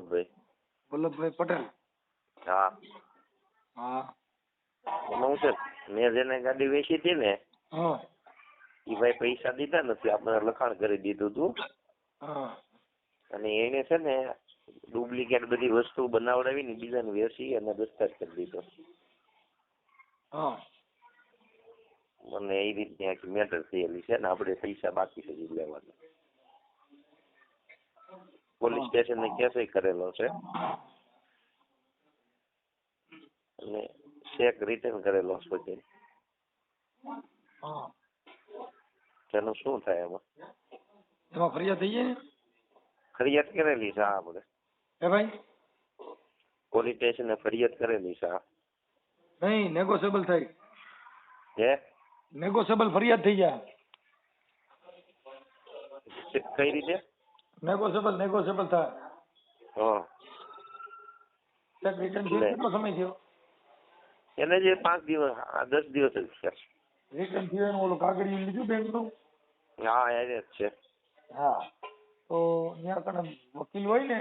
વલ્લભભાઈ. વલ્લભભાઈ પટેલ? હા. હા. એમાં હું છે મેં જેને ગાડી વેચી હતી ને હા. એ ભાઈ પૈસા દીધા નથી આપણે લખાણ કરી દીધું હતું અને એને છે ને ડુપ્લિકેટ બધી વસ્તુ બનાવડાવીને બીજાને વેચી અને દસ્તાજ કરી દીધો. હા. મને એ રીતની આખી મેટર થયેલી છે ને આપણે પૈસા બાકી છે લેવાના. પોલીસ સ્ટેશને કેસ કરેલો છે અને ચેક રિટર્ન કરેલો છે પછી તેનું શું થાય એમાં એમાં ફરિયાદ થઈ જાય ફરિયાદ કરેલી છે હા આપણે હે ભાઈ પોલીસ સ્ટેશને ફરિયાદ કરેલી છે નહીં નેગોશિયેબલ થઈ હે નેગોશિયેબલ ફરિયાદ થઈ જાય કઈ રીતે નેગોશિયેબલ નેગોશિયેબલ થાય. હા. ચેક રિટર્ન થયો કેટલો સમય થયો? એને જે પાંચ દિવસ દસ દિવસ જ છે. રિટર્ન થયો એનું ઓલું કાગળિયું લીધું બેંકનું? હા એને જ છે. હા. તો ત્યાં કણે વકીલ હોય ને?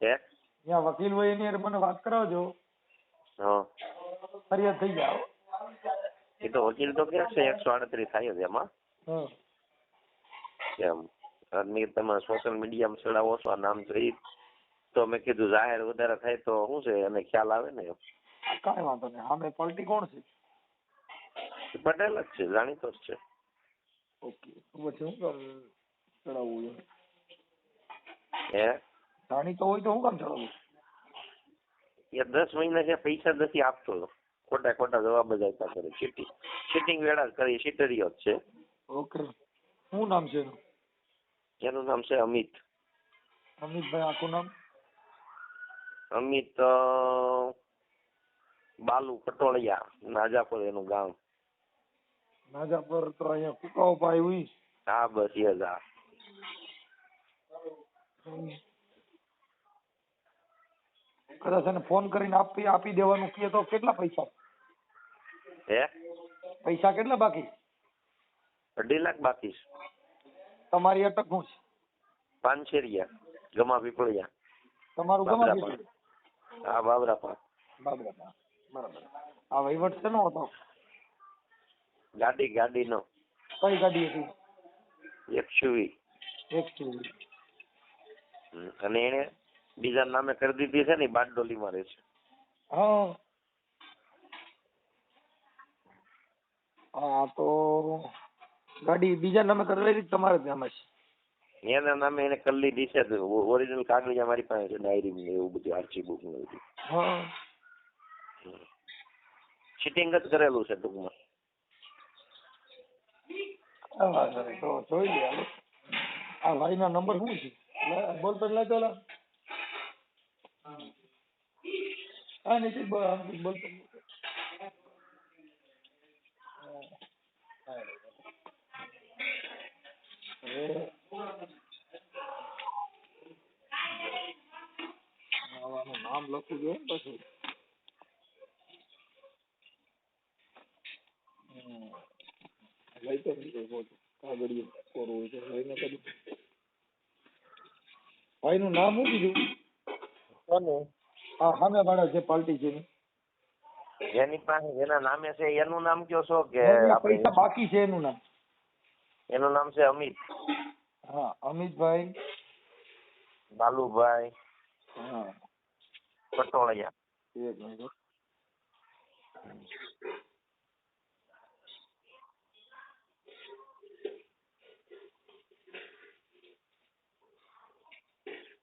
હે? ત્યાં વકીલ હોય એની હારે મને વાત કરાવજો. હા. ફરિયાદ થઈ જાવ એ તો વકીલ તો કે છે એકસો આડત્રીસ થાય જ એમાં. હમ એમ. અને તમે સોશિયલ મીડિયામાં ચડાવો છો આ નામ જોઈ તો મેં કીધું જાહેર વધારે થાય તો શું છે એને ખ્યાલ આવે ને કાંઈ વાંધો નહીં. સામે પલટી કોણ છે? પટેલ જ છે જાણીતો જ છે. ઓકે. પછી શું કામ ચડાવવું હે? જાણીતો હોય તો શું કામ ચડાવવું એ દસ મહિના છે પૈસા નથી આપતો. ખોટા ખોટા જવાબ જ આપતા કરે ચીટિંગ ચીટિંગ વેળા કરી ચીટરીઓ જ છે. ઓકે. શું નામ છે એનું? એનું નામ છે અમિત. અમિતભાઈ આખું નામ? અમિત બાલુ પટોળિયા નાજાપુર એનું ગામ. નાજાપુર તો અહીંયા કુકાઓ હોય હા બસ હા કદાચ એને ફોન કરીને આપી આપી દેવાનું કહે તો કેટલા પૈસા? હે? પૈસા કેટલા બાકી? અઢી લાખ બાકી છે. તમારી અટક શું છે. પાનશેરિયા ગમા પીપળિયા. તમારું ગમા પીપળિયા. હા બાબરાપા બરાબર બરાબર. આ વહીવટ શેનો હતો? ગાડી ગાડીનો. કઈ ગાડી હતી? એક્સયુવી એક અને એને બીજા નામે કરી દીધી છે ને બારડોલી માં રહે છે. હા. હા તો ગાડી બીજા નામે કરાવેલી તમારે નામે છે એના નામે એને કરી લીધી છે ઓરિજિનલ કાગળ મારી પાસે છે ડાયરી એવું બધું આરસી બુક ને બધું. હા. ચીટિંગ જ કરેલું છે ટૂંકમાં. હા વાંધો તો જોઈ લે આ ભાઈના નંબર શું છે? બોલ પર લેતો લા હા નીતિન બોલ બોલ તો હવે નામ લખવું જોઈએ ને પછી. લઈ તો નહીં બોલ. કાગળિયું કોરું હોય તો લઈને કરું ભાઈનું નામ શું કીધું? હા સામે વાળા છે પાર્ટી છે એની. જેની પાસે જેના નામે છે એનું નામ કયો છો કે પૈસા બાકી છે એનું નામ. એનું નામ છે અમિત. હા અમિતભાઈ. બાલુભાઈ હા. પટોળિયા. એક મિનિટ.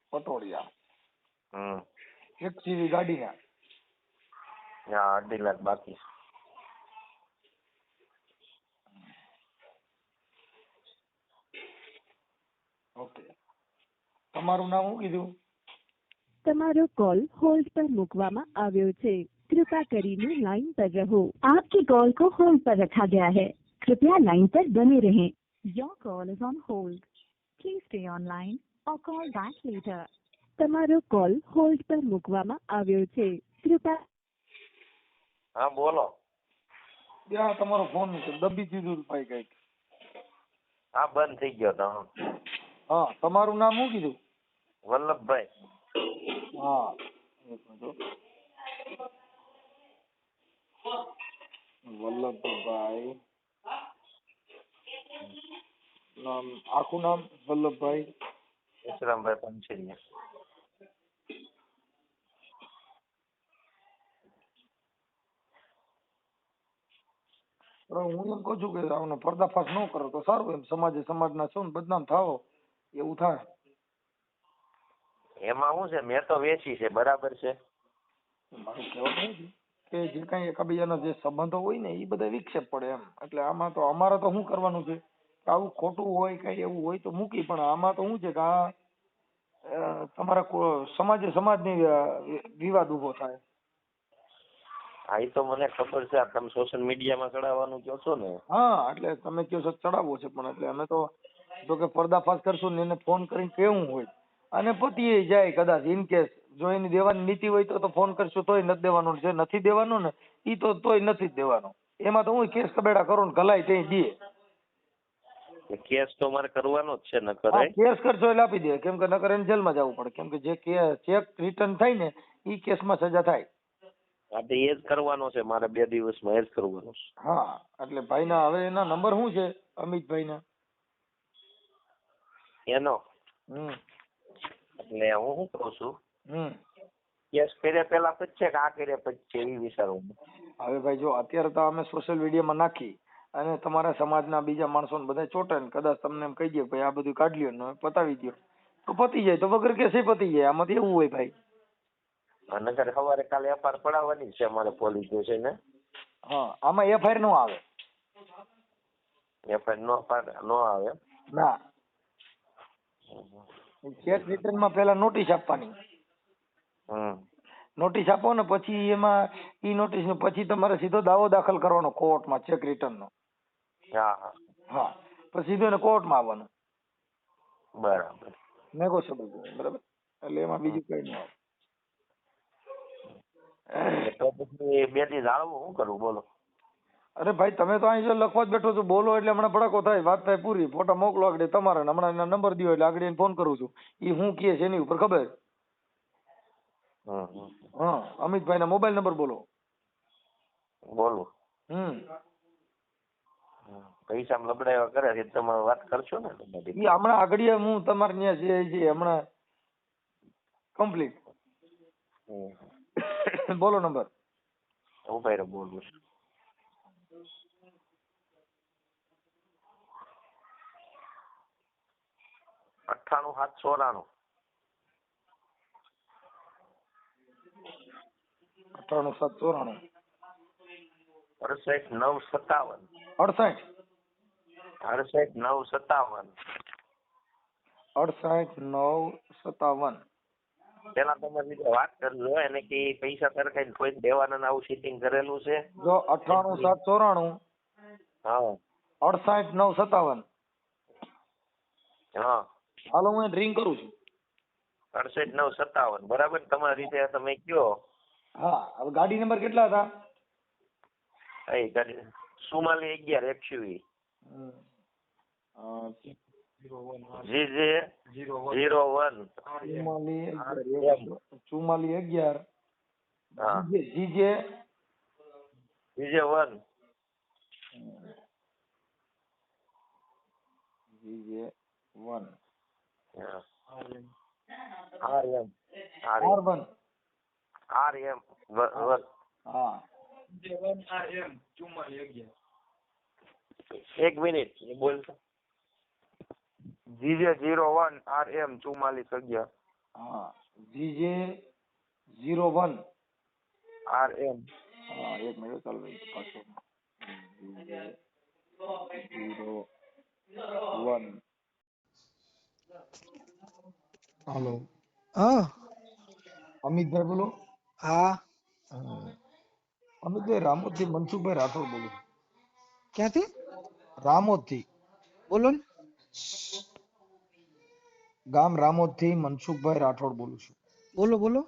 પટોળિયા. હમ. એક સીવી ગાડીના. હા અઢી લાખ બાકી. ઓકે તમારું નામ શું કીધું તમારો કોલ હોલ્ડ પર મૂકવામાં આવ્યો છે कृपया કરીને लाइन पर रहो आपकी कॉल को होल्ड पर रखा गया है कृपया लाइन पर बने रहें your call is on hold please stay on line और कॉल बैक लेटर તમારો કોલ હોલ્ડ પર મૂકવામાં આવ્યો છે કૃપયા હા બોલો ત્યાં તમારો ફોન દબી દીધું ભાઈ કઈક હા બંધ થઈ ગયો તો હા તમારું નામ શું કીધું? વલ્લભભાઈ. હા એક મિનિટ વલ્લભભાઈ. નામ આખું નામ વલ્લભભાઈ? વિશ્રામભાઈ પંચેરિયા. હું એમ કહું છું કે આનો પર્દાફાશ ન કરો તો સારું એમ. સમાજે સમાજના છો ને બદનામ થાવો. એવું થાય એમાં શું છે? મેં તો વેચી છે બરાબર છે. મારું કહેવાનું કે જે કાંઈ એકબીજાના જે સંબંધો હોય ને એ બધા વિક્ષેપ પડે એમ. એટલે આમાં તો અમારે તો શું કરવાનું છે? આવું ખોટું હોય કઈ એવું હોય તો મૂકી પણ આમાં તો શું છે કે આ તમારા સમાજે સમાજની વિવાદ ઊભો થાય. હા એ તો મને ખબર છે. તમે સોશિયલ મીડિયામાં ચડાવવાનું કહો છો ને. હા એટલે તમે કહો છો ચડાવવો છે પણ એટલે અમે તો જો કે પર્દાફાશ કરશું ને એને ફોન કરીને કેવું હોય? અને પતી જાય કદાચ ઇન કેસ જો એની દેવાની નીતિ હોય તો તો ફોન કરશું તોય નથી દેવાનો. જે નથી દેવાનો ને એ તો તોય નથી જ દેવાનો. એમાં તો હું કેસ કબેડા કરું ને ગલાય તે દે. કેસ તો મારે કરવાનો જ છે ન હા, કેસ કરશો એટલે આપી દે. કેમ કે નકર એને જેલમાં જવું પડે. કેમ કે જે ચેક રિટર્ન થાય ને ઈ કેસમાં સજા થાય. હા તો એ જ કરવાનો છે. મારે બે દિવસમાં એ જ કરવાનું છે. હા એટલે ભાઈના હવે એના નંબર શું છે? અમિતભાઈના. એનો. એટલે હું શું કહું છું? કેસ કર્યા પેલા પચશે કે આ કર્યા પચશે એવી વિચારું હવે ભાઈ જો અત્યારે તો અમે સોશિયલ મીડિયામાં નાખી અને તમારા સમાજના બીજા માણસોને બધા ચોટે ને કદાચ તમને એમ કહી દે ભાઈ આ બધું કાઢ લ્યો ને પતાવી દો તો પતી જાય તો વગર કેસે પતી જાય? આમાંથી એવું હોય ભાઈ. નગર સવારે કાલે એફઆર પડાવવાની છે અમારે પોલીસ સ્ટેશને. હા આમાં એફઆઈઆર નો આવે. એફઆઈઆર નો નો આવે. ના. ચેક રિટર્નમાં પહેલા નોટિસ આપવાની. નોટિસ આપો ને પછી એમાં ઈ નોટિસ નો પછી તમારે સીધો દાવો દાખલ કરવાનો કોર્ટમાં ચેક રિટર્ન નો. હા પછી સીધો એને કોર્ટમાં આવવાનું. બરાબર. નેગોશિયેબલ બરાબર? એટલે એમાં બીજું કઈ નહીં આવે. તો પછી બેથી જાળવું શું કરવું બોલો. અરે ભાઈ તમે તો અહીં લખવા જ બેઠો છો બોલો એટલે હમણાં ભડકો થાય વાત થાય પૂરી. ફોટા મોકલો આગળ તમારે ને હમણાં એના નંબર દો એટલે આગળ એને ફોન કરું છું. એ હું કહે છે એની ઉપર ખબર. હા અમિતભાઈ ના મોબાઈલ નંબર બોલો. બોલો. હમ. પૈસા લબડાવ્યા કરે છે તમે વાત કરશો ને એ હમણાં આગળ હું તમારે ત્યાં જે છે હમણાં કમ્પ્લીટ. બોલો નંબર. ઊભા ભાઈ બોલું. છું અઠ્ઠાણું સાત ચોરાણું અઠ્ઠાણું સાત ચોરાણું. અડસઠ નવ સત્તાવન. અડસઠ. અડસઠ નવ સત્તાવન. અડસઠ નવ સત્તાવન. પેલા તમે રીતે વાત કરજો એને કે પૈસા સરખાઈને કોઈ દેવાના આવું સીટિંગ કરેલું છે? જો અઠાણું સાત ચોરાણું. હા. અડસઠ નવ સત્તાવન. હા. હાલો હું ડ્રિંક કરું છું. અડસઠ નવ સત્તાવન. બરાબર? તમારી રીતે તમે કયો? હા હવે ગાડી નંબર કેટલા હતા? એ ગાડી સુમાલી અગિયાર એકસુવી જી જી ઝીરો વન. ચુમ્માલી અગિયાર. GJ. GJ one GJ one R M R R M one R M one હા એક મિનિટ બોલ GJ zero one R M ચુમ્માલીસ અગિયાર હા GJ zero one R M હા એક મિનિટ ચાલો ભાઈ પાછો જીજે ઝીરો વન હાલો હા. અમિતભાઈ બોલો. હા. અમિતભાઈ રામોદથી મનસુખભાઈ રાઠોડ બોલો. ક્યાંથી? રામોદથી બોલો ને ગામ રામોદથી મનસુખભાઈ રાઠોડ બોલું છું. બોલો બોલો.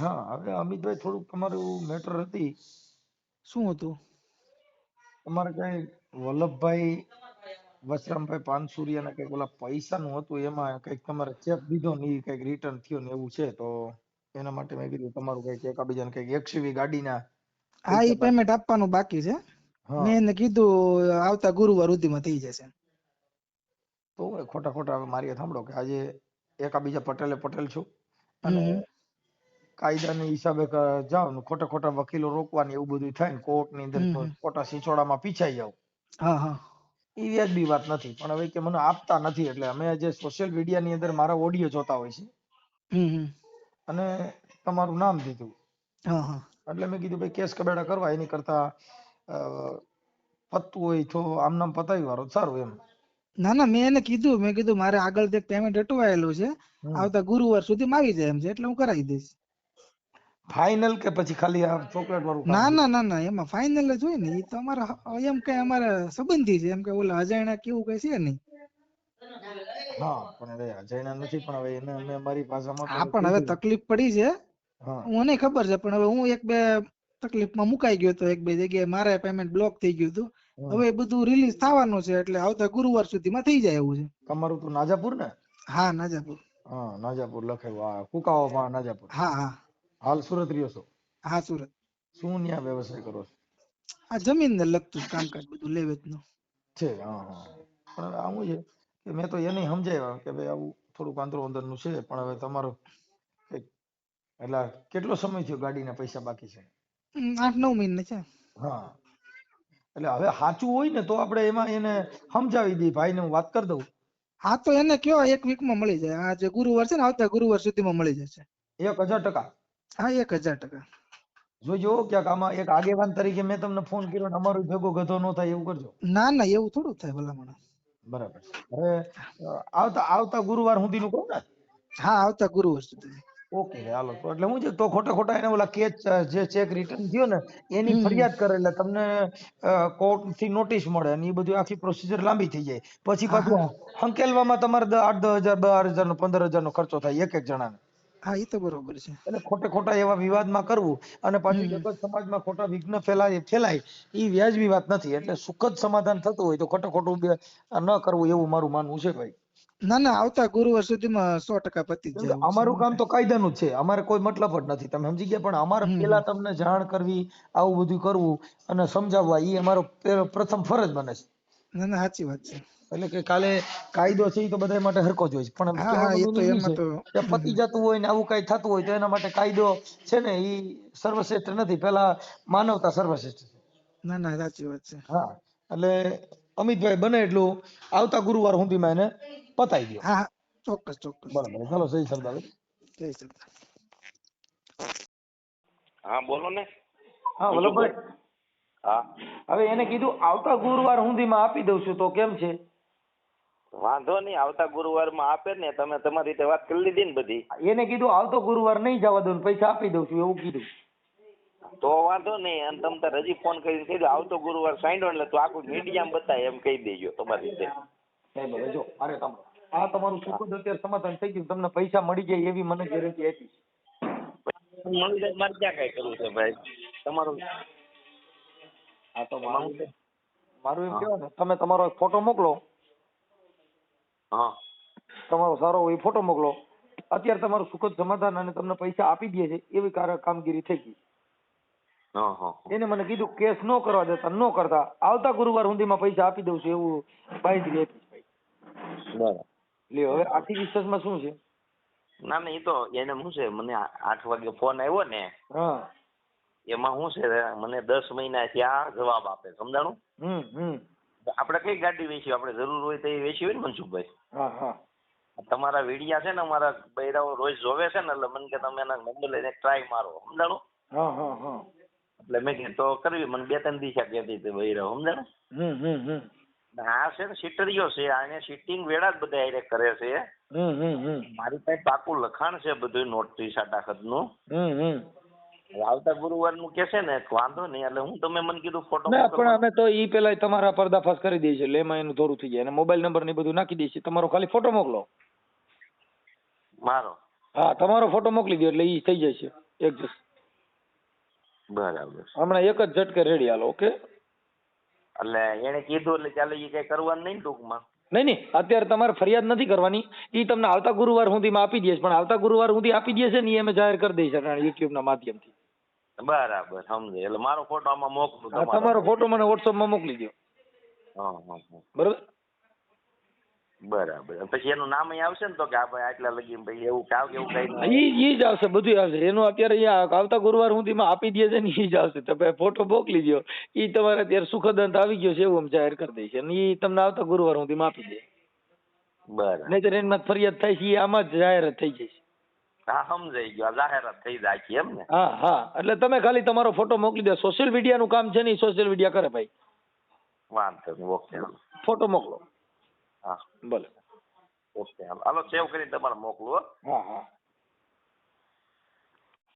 હા હવે અમિતભાઈ થોડુંક તમારું મેટર હતી. શું હતું? તમારે કઈ વલ્લભભાઈ વસરામભાઈ પાનસુરિયાના કંઈક ઓલા પૈસાનું હતું એમાં કંઈક તમારે ચેક દીધો ને ઈ કંઈક રિટર્ન થયો ને એવું છે તો એના માટે મેં કીધું તમારું કંઈક એકાબીજાને કંઈક એક્સયુવી ગાડીના હા એ પેમેન્ટ આપવાનું બાકી છે. મેં એને કીધું આવતા ગુરુવાર સુધીમાં થઈ જશે. તો ખોટા ખોટા હવે મારી સાંભળો કે આજે એકાબીજા પટેલે પટેલ છું અને કાયદાના હિસાબે જાવ ને ખોટા ખોટા વકીલો રોકવાની એવું બધું થાય ને કોર્ટની અંદર. ખોટા સિસોડામાં પીછાઈ જાવ હા હા. એ વ્યાજબી વાત નથી. પણ હવે કે મને આપતા નથી એટલે અમે જે સોશિયલ મીડિયા ની અંદર મારા ઓડિયો જોતા હોય છે. અને તમારું નામ દીધું. હા હા. એટલે મેં કીધું ભાઈ કેસ કબેડા કરવા એની કરતા અ, પતતું હોય તો આમ નામ પતાવી વાળો. સારું એમ. ના ના મેં એને કીધું. મેં કીધું મારે આગળ જે પેમેન્ટ અટવાયેલું છે. આવતા ગુરુવાર સુધીમાં આવી જાય એમ છે. એટલે હું કરાવી દઈશ. ફાઇનલ કે પછી ખાલી આ ચોકલેટ વાળું ના ના ના ના એમાં ફાઇનલ જ હોય ને એ તો અમારા એમ કે અમારા સંબંધી છે. એમ કે ઓલા અજાણ્યા કેવું કઈ છે નહીં. હા પણ હવે અજાણ્યા નથી પણ હવે એને અમે અમારી ભાષામાં હા પણ હવે તકલીફ પડી છે. મને ખબર છે પણ હવે હું એક બે તકલીફમાં મુકાઈ ગયો તો એક બે જગ્યાએ મારે પેમેન્ટ બ્લોક થઈ ગયું હતું. હવે બધું રિલીઝ થવાનું છે એટલે આવતા ગુરુવાર સુધીમાં થઈ જાય એવું છે. તમારું તો નાજાપુર ને? હા નાજાપુર. હા નાજાપુર લખેલું હા કુકાવામાં નાજાપુર. હા હા. હાલ સુરત રહ્યો છો? હા સુરત. શું ન્યા વ્યવસાય કરો છો? આ જમીન ને લગતું કામકાજ બધું લે વેચનું છે હા હા. પણ હવે આવું છે કે મેં તો એને સમજાવ્યા કે ભાઈ આવું થોડુંક આંતરો અંદરનું છે પણ હવે તમારો કંઈક એટલે કેટલો સમય થયો ગાડીના પૈસા બાકી છે? હમ, આઠ નવ મહિના છે. હા. એટલે હવે સાચું હોય ને તો આપણે એમાં એને સમજાવી દઈએ. ભાઈને હું વાત કરી દઉં. હા તો એને કયો એક વીકમાં મળી જાય. આ જે ગુરુવાર છે ને આવતા ગુરુવાર સુધીમાં મળી જશે. એક હજાર ટકા. હા એક હજાર ટકા. જોજો ક્યાંક આમાં એક આગેવાન તરીકે મેં તમને ફોન કર્યો ને અમારો ભેગો ગધો ન થાય એવું કરજો. ના ના એવું થોડું થાય ભલામણ બરાબર. હવે આવતા આવતા ગુરુવાર સુધીનું કહું ને? હા આવતા ગુરુવાર સુધી. Okay hello. તો એટલે હું છે તો ખોટા ખોટા એને ઓલા કેચ જે ચેક રિટર્ન થયો ને એની ફરિયાદ કરે એટલે તમને કોર્ટથી નોટિસ મળે અને એ બધું આખી પ્રોસિજર લાંબી થઈ જાય. પછી પાછું હંકેલવામાં તમારે આઠ દસ હજાર બાર હજાર નો પંદર હજાર નો ખર્ચો થાય એક એક જણાને. હા એ તો બરોબર છે. એટલે ખોટે ખોટા એવા વિવાદમાં કરવું અને પાછું જગત સમાજમાં ખોટા વિઘ્ન ફેલાય ફેલાય એ વ્યાજબી વાત નથી. એટલે સુખદ સમાધાન થતું હોય તો ખોટે ખોટું ન કરવું એવું મારું માનવું છે ભાઈ. ના ના આવતા ગુરુવાર સુધીમાં સો ટકા પતી જાય અમારું કામ તો કાયદાનું જ છે. અમારે કોઈ મતલબ જ નથી. તમે સમજી ગયા પણ અમારે પેલા તમને જાણ કરવી આવું બધું કરવું અને સમજાવવા એ અમારો પ્રથમ ફરજ બને છે. ના ના સાચી વાત છે. એટલે કે કાલે કાયદો છે એ તો બધા માટે હરકો જ હોય છે. પણ પતી જતું હોય ને આવું કઈ થતું હોય તો એના માટે કાયદો છે ને એ સર્વશ્રેષ્ઠ નથી. પેલા માનવતા સર્વશ્રેષ્ઠ છે. ના ના સાચી વાત છે. હા એટલે અમિતભાઈ બને એટલું આવતા ગુરુવાર સુધીમાં એને પતાવી દો હા ચોક્કસ ચોક્કસ. બરાબર ચાલો સહી સરદાર. જય સરદાર. હા બોલો ને. હા વલ્લભભાઈ. હા. હવે એને કીધું આવતા ગુરુવાર સુધીમાં આપી દઉં છું તો કેમ છે? વાંધો નહીં આવતા ગુરુવારમાં આપે ને તમે તમારી રીતે વાત કરી લીધી ને બધી. એને કીધું આવતો ગુરુવાર નહીં જવા દઉં પૈસા આપી દઉં છું એવું કીધું. તો વાંધો નહીં અને તમે તાર હજી ફોન કરીને કહી દો આવતો ગુરુવાર સાંડો એટલે તું આખું મીડિયામાં બતાય એમ કહી દેજો તમારી રીતે. જો અરે તમે આ તમારું સુખદ અત્યારે સમાધાન થઈ ગયું તમને પૈસા મળી જાય એવી મને ગેરંટી આપી. મળી જાય મારે ક્યાં કઈ કરવું છે ભાઈ? તમારું આ તો મારું મારું એમ. કહેવાય ને તમે તમારો ફોટો મોકલો હા. તમારો સારો હોય ફોટો મોકલો. અત્યારે તમારું સુખદ સમાધાન અને તમને પૈસા આપી દે છે એવી કામગીરી થઈ ગઈ. એને મને કીધું કેસ નો કરવા દેતા નો કરતા. આવતા ગુરુવાર સુધીમાં પૈસા આપી દઉં છું એવું બાંયધરી આપી એટલે હવે આથી વિશ્વાસમાં શું છે? ના ના એ તો એને શું છે મને આઠ વાગે ફોન આવ્યો ને હા. એમાં શું છે મને દસ મહિના આ જવાબ આપે સમજાણું? હમ હમ. આપણે કઈ ગાડી વેચી? આપણે જરૂર હોય તો એ વેચી હોય ને મનસુખભાઈ. હા હા. તમારા વિડિયા છે ને અમારા બૈરાઓ રોજ જોવે છે ને એટલે મને કે તમે એના નંબર લઈને ટ્રાય મારો સમજાણો? હા હા હા. એટલે મેં કીધું તો કરવી મને બે ત્રણ દિશા કહેતી હતી બૈરાઓ સમજાણો? હમ હમ હમ. આ છે ને સીટરીઓ છે આને સિટિંગ વેળા જ બધા એને કરે છે. મારી પાસે પાકું લખાણ છે બધું નોટરી સાટા ખતનું આવતા ગુરુવારનું કેસે ને વાંધો નહીં એટલે હું તમે મને કીધું ફોટો ના પણ અમે તો ઈ પેલા તમારા પર્દાફાશ કરી દઈએ છીએ એટલે એમાં એનું થોડું થઈ જાય. અને મોબાઈલ નંબર ને બધું નાખી દઈએ છીએ. તમારો ખાલી ફોટો મોકલો. મારો? હા તમારો ફોટો મોકલી દો એટલે ઈ થઈ જાય છે એડજસ્ટ બરાબર. હમણાં એક જ ઝટકે રેડી હાલો ઓકે? એટલે એને કીધું એટલે ચાલો એ કઈ કરવાનું નહીં ટૂંકમાં? નહીં નહીં અત્યારે તમારે ફરિયાદ નથી કરવાની. ઈ તમને આવતા ગુરુવાર સુધીમાં આપી દઈએ પણ આવતા ગુરુવાર સુધી આપી દેશે ને એ અમે જાહેર કરી દઈશ યુટ્યુબ ના માધ્યમથી. બરાબર સમજે. એટલે મારો ફોટો આમાં મોકલું તમારો. ફોટો મને વોટ્સઅપમાં મોકલી દો હા હા હા. બરોબર? બરાબર. પછી એનું નામ અહીં આવશે ને તો કે આ ભાઈ આટલા લગી ભાઈ એવું કાવ એવું કઈ ઈ ઈ જ આવશે બધું આવશે. એનું અત્યારે અહીંયા આવતા ગુરુવાર સુધીમાં આપી દે છે ને ઈ જ આવશે. તમે ફોટો મોકલી દો ઈ તમારે અત્યારે સુખદ અંત આવી ગયો છે એવું અમે જાહેર કરી દઈશ. અને ઈ તમને આવતા ગુરુવાર સુધીમાં આપી દે. બરાબર. નહીતર એમાં ફરિયાદ થાય છે ઈ આમાં જ જાહેર થઈ જશે. હા સમજાઈ ગયો જાહેરાત થઈ જાય છે એમ ને? હા હા. એટલે તમે ખાલી તમારો ફોટો મોકલી દો. સોશિયલ મીડિયાનું કામ છે ને સોશિયલ મીડિયા કરે ભાઈ. વાંધો નહીં ઓકે ફોટો મોકલો. હા. ભલે. ઓકે હાલો. હાલો સેવ કરી તમારે મોકલો હો. હા હા.